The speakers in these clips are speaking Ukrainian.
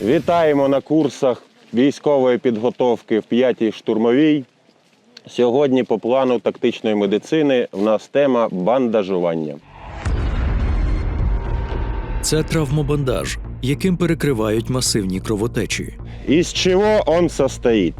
Вітаємо на курсах військової підготовки в 5-й штурмовій. Сьогодні по плану тактичної медицини в нас тема бандажування. Це травмобандаж, яким перекривають масивні кровотечі. Из чего он состоит?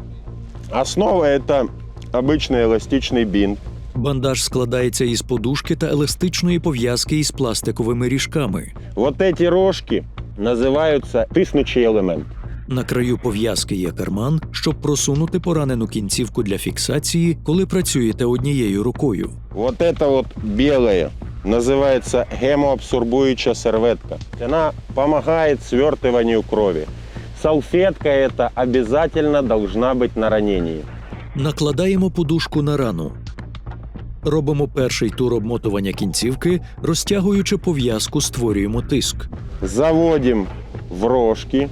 Основа это обычный эластичный бинт. Бандаж складається із подушки та еластичної пов'язки із пластиковими ріжками. Вот эти рожки називаються тиснучий елемент. На краю пов'язки є карман, щоб просунути поранену кінцівку для фіксації, коли працюєте однією рукою. Вот это вот белое называется гемоабсорбуючая серветка. Она помогает свертыванию крови. Салфетка эта обязательно должна быть на ранении. Накладаємо подушку на рану. Робимо перший тур обмотування кінцівки, розтягуючи пов'язку, створюємо тиск. Заводим в рожки.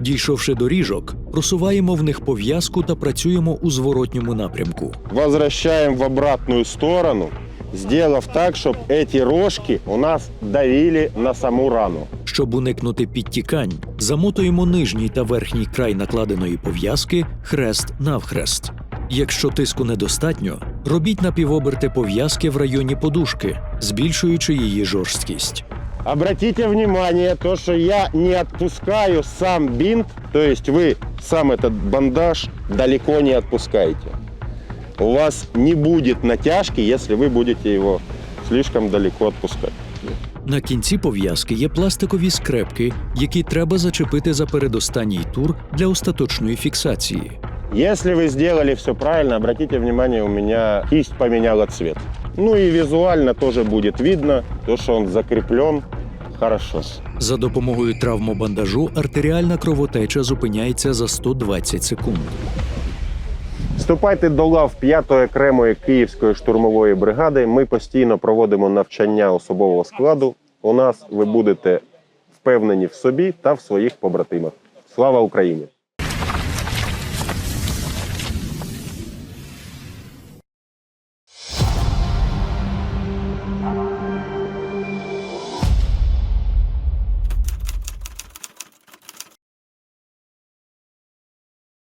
Дійшовши до ріжок, просуваємо в них пов'язку та працюємо у зворотньому напрямку. Возвращаем в обратную сторону, сделав так, чтобы эти рожки у нас давили на саму рану. Щоб уникнути підтікань, замотуємо нижній та верхній край накладеної пов'язки хрест навхрест. Якщо тиску недостатньо, робіть напівоберти пов'язки в районі подушки, збільшуючи її жорсткість. Обратите внимание, то, что я не отпускаю сам бинт, то есть вы сам этот бандаж далеко не отпускаете. У вас не будет натяжки, если вы будете его слишком далеко отпускать. На кінці пов'язки є пластикові скрепки, які треба зачепити за передостанній тур для остаточної фіксації. Если вы сделали все правильно, обратите внимание, у меня кисть поменяла цвет. Ну и визуально тоже будет видно, то, что он закреплен хорошо. За допомогою травмобандажу артеріальна кровотеча зупиняється за 120 секунд. Вступайте до лав 5-ї окремої Київської штурмової бригади. Ми постійно проводимо навчання особового складу. У нас ви будете впевнені в собі та в своїх побратимах. Слава Україні!